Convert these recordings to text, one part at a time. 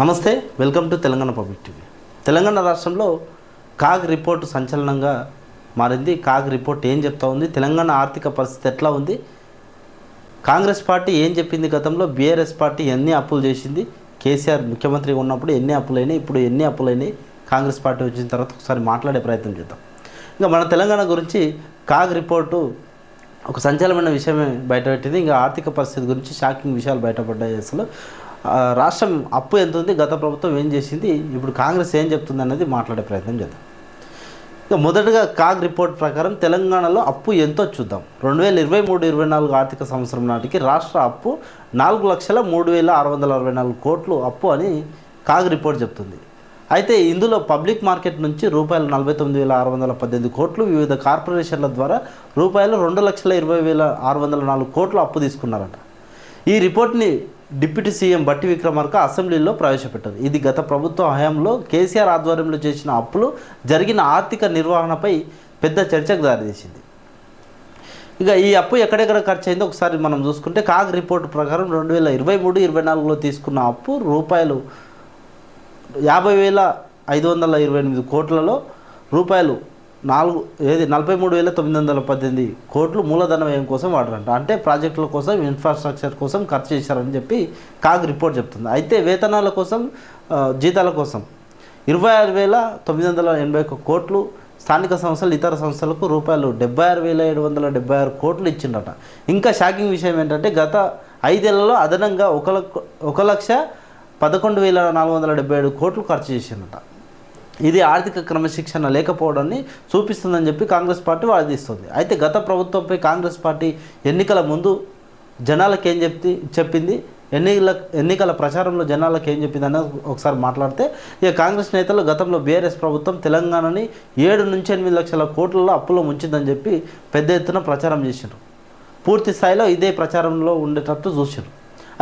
నమస్తే welcome to Telangana public TV. Telangana రాష్ట్రంలో CAG report సంచలనంగా మారింది. కాగ్ రిపోర్ట్ ఏం చెప్తా ఉంది? తెలంగాణ ఆర్థిక పరిస్థితి ఎట్లా ఉంది? కాంగ్రెస్ పార్టీ ఏం చెప్పింది గతంలో? బీఆర్ఎస్ పార్టీ ఎన్ని అప్పులు చేసింది? కేసీఆర్ ముఖ్యమంత్రిగా ఉన్నప్పుడు ఎన్ని అప్పులైనాయి? ఇప్పుడు ఎన్ని అప్పులైనాయి? కాంగ్రెస్ పార్టీ వచ్చిన తర్వాత ఒకసారి మాట్లాడే ప్రయత్నం చేద్దాం. ఇంకా మన తెలంగాణ గురించి కాగ్ రిపోర్టు ఒక సంచలనమైన విషయమే బయటపెట్టింది. ఇంకా ఆర్థిక పరిస్థితి గురించి షాకింగ్ విషయాలు బయటపడ్డాయి అసలు. రాష్ట్రం అప్పు ఎంత ఉంది? గత ప్రభుత్వం ఏం చేసింది? ఇప్పుడు కాంగ్రెస్ ఏం చెప్తుంది అన్నది మాట్లాడే ప్రయత్నం చేద్దాం. ఇక మొదటగా కాగ్ రిపోర్ట్ ప్రకారం తెలంగాణలో అప్పు ఎంతో చూద్దాం. రెండు వేల ఇరవై మూడు ఇరవై నాలుగు ఆర్థిక సంవత్సరం నాటికి రాష్ట్ర అప్పు నాలుగు లక్షల మూడు వేల ఆరు వందల అరవై నాలుగు కోట్లు అప్పు అని కాగ్ రిపోర్ట్ చెప్తుంది. అయితే ఇందులో పబ్లిక్ మార్కెట్ నుంచి రూపాయలు నలభై తొమ్మిది వేల ఆరు వందల పద్దెనిమిది కోట్లు వివిధ కార్పొరేషన్ల ద్వారా రూపాయలు రెండు లక్షల ఇరవై వేల ఆరు వందల నాలుగు కోట్లు అప్పు తీసుకున్నారట. ఈ రిపోర్ట్ని డిప్యూటీ సీఎం బట్టి విక్రమార్క అసెంబ్లీలో ప్రవేశపెట్టారు. ఇది గత ప్రభుత్వ హయాంలో కేసీఆర్ ఆధ్వర్యంలో చేసిన అప్పులు జరిగిన ఆర్థిక నిర్వహణపై పెద్ద చర్చకు దారితీసింది. ఇక ఈ అప్పు ఎక్కడెక్కడ ఖర్చు అయిందో ఒకసారి మనం చూసుకుంటే కాగ్ రిపోర్ట్ ప్రకారం రెండు వేల ఇరవై మూడు ఇరవై నాలుగులో తీసుకున్న అప్పు రూపాయలు యాభై వేల ఐదు వందల ఇరవై ఎనిమిది కోట్లలో రూపాయలు నాలుగు ఏది నలభై మూడు వేల తొమ్మిది వందల పద్దెనిమిది కోట్లు మూలధన వ్యయం కోసం వాడరంట. అంటే ప్రాజెక్టుల కోసం ఇన్ఫ్రాస్ట్రక్చర్ కోసం ఖర్చు చేశారని చెప్పి కాగ్ రిపోర్ట్ చెప్తుంది. అయితే వేతనాల కోసం జీతాల కోసం ఇరవై ఆరు వేల తొమ్మిది వందల ఎనభై ఒక్క కోట్లు స్థానిక సంస్థలు ఇతర సంస్థలకు రూపాయలు డెబ్బై ఆరు వేల ఏడు వందల డెబ్బై ఆరు కోట్లు ఇచ్చిండట ఇంకా షాకింగ్ విషయం ఏంటంటే గత ఐదేళ్ళలో అదనంగా ఒక లక్ష ఒక లక్ష పదకొండు వేల నాలుగు వందల డెబ్బై ఏడు కోట్లు ఖర్చు చేసిండట ఇది ఆర్థిక క్రమశిక్షణ లేకపోవడాన్ని చూపిస్తుందని చెప్పి కాంగ్రెస్ పార్టీ వాదిస్తుంది. అయితే గత ప్రభుత్వంపై కాంగ్రెస్ పార్టీ ఎన్నికల ముందు జనాలకు ఏం చెప్తి చెప్పింది? ఎన్నికల ఎన్నికల ప్రచారంలో జనాలకు ఏం చెప్పింది అనేది ఒకసారి మాట్లాడితే ఇక కాంగ్రెస్ నేతలు గతంలో బీఆర్ఎస్ ప్రభుత్వం తెలంగాణని ఏడు నుంచి ఎనిమిది లక్షల కోట్లలో అప్పులో ముంచిందని చెప్పి పెద్ద ఎత్తున ప్రచారం చేసిండ్రు. పూర్తి స్థాయిలో ఇదే ప్రచారంలో ఉండేటట్టు చూసారు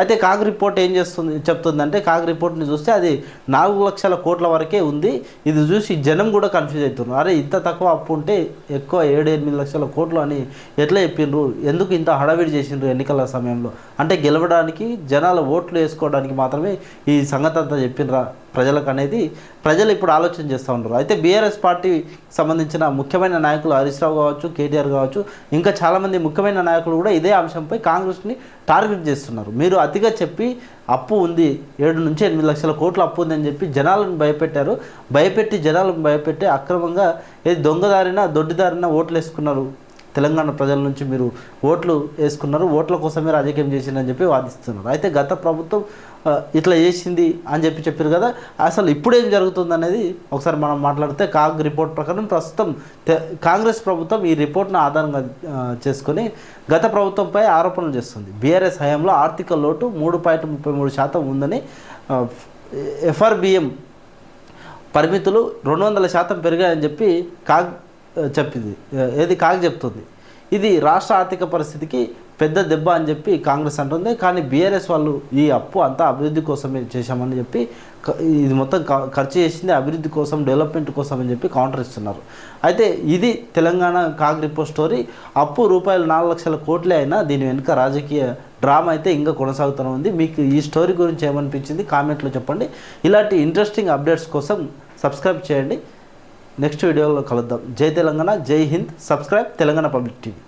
అయితే కాగ్ రిపోర్ట్ ఏం చేస్తుంది చెప్తుందంటే కాగ్ రిపోర్ట్ని చూస్తే అది నాలుగు లక్షల కోట్ల వరకే ఉంది. ఇది చూసి జనం కూడా కన్ఫ్యూజ్ అవుతున్నారు. అరే ఇంత తక్కువ అప్పు ఉంటే ఎక్కువ ఏడు ఎనిమిది లక్షల కోట్లు అని ఎట్లా చెప్పిండ్రు ఎందుకు ఇంత హడావిడి చేసిండ్రు ఎన్నికల సమయంలో? అంటే గెలవడానికి జనాల ఓట్లు వేసుకోవడానికి మాత్రమే ఈ సంగతి అంతా చెప్పిండ్రా ప్రజలకు అనేది ప్రజలు ఇప్పుడు ఆలోచన చేస్తూ ఉన్నారు. అయితే బీఆర్ఎస్ పార్టీ సంబంధించిన ముఖ్యమైన నాయకులు హరీష్ రావు కావచ్చు కేటీఆర్ కావచ్చు ఇంకా చాలామంది ముఖ్యమైన నాయకులు కూడా ఇదే అంశంపై కాంగ్రెస్ని టార్గెట్ చేస్తున్నారు. మీరు అతిగా చెప్పి అప్పు ఉంది ఏడు నుంచి ఎనిమిది లక్షల కోట్ల అప్పు ఉందని చెప్పి జనాలను భయపెట్టారు. భయపెట్టి జనాలను భయపెట్టి అక్రమంగా ఏది దొంగదారిన దొడ్డిదారిన ఓట్లు వేసుకున్నారు తెలంగాణ ప్రజల నుంచి మీరు ఓట్లు వేసుకున్నారు ఓట్ల కోసమే రాజకీయం చేసిందని చెప్పి వాదిస్తున్నారు. అయితే గత ప్రభుత్వం ఇట్లా చేసింది అని చెప్పి చెప్పారు కదా అసలు ఇప్పుడు ఏం జరుగుతుంది అనేది ఒకసారి మనం మాట్లాడితే కాగ్ రిపోర్ట్ ప్రకారం ప్రస్తుతం కాంగ్రెస్ ప్రభుత్వం ఈ రిపోర్ట్ను ఆధారంగా చేసుకొని గత ప్రభుత్వంపై ఆరోపణలు చేస్తుంది. బీఆర్ఎస్ హయాంలో ఆర్థిక లోటు మూడు పాయింట్ ముప్పై మూడు శాతం ఉందని ఎఫ్ఆర్బిఎం పరిమితులు రెండు వందల శాతం పెరిగాయని చెప్పి కాగ్ చెప్పింది. ఏది కాగ్ చెప్తుంది. ఇది రాష్ట్ర ఆర్థిక పరిస్థితికి పెద్ద దెబ్బ అని చెప్పి కాంగ్రెస్ అంటుంది. కానీ బీఆర్ఎస్ వాళ్ళు ఈ అప్పు అంతా అభివృద్ధి కోసమే చేశామని చెప్పి ఇది మొత్తం ఖర్చు చేసింది అభివృద్ధి కోసం డెవలప్మెంట్ కోసం అని చెప్పి కౌంటర్ ఇస్తున్నారు. అయితే ఇది తెలంగాణ కాగ్ రిపోర్ట్ స్టోరీ. అప్పు రూపాయలు నాలుగు లక్షల కోట్లే అయినా దీని వెనుక రాజకీయ డ్రామా అయితే ఇంకా కొనసాగుతూనే ఉంది. మీకు ఈ స్టోరీ గురించి ఏమనిపించింది కామెంట్లో చెప్పండి. ఇలాంటి ఇంట్రెస్టింగ్ అప్డేట్స్ కోసం సబ్స్క్రైబ్ చేయండి. నెక్స్ట్ వీడియోలో కలుద్దాం. జై తెలంగాణ జై Hind. Subscribe Telangana public TV.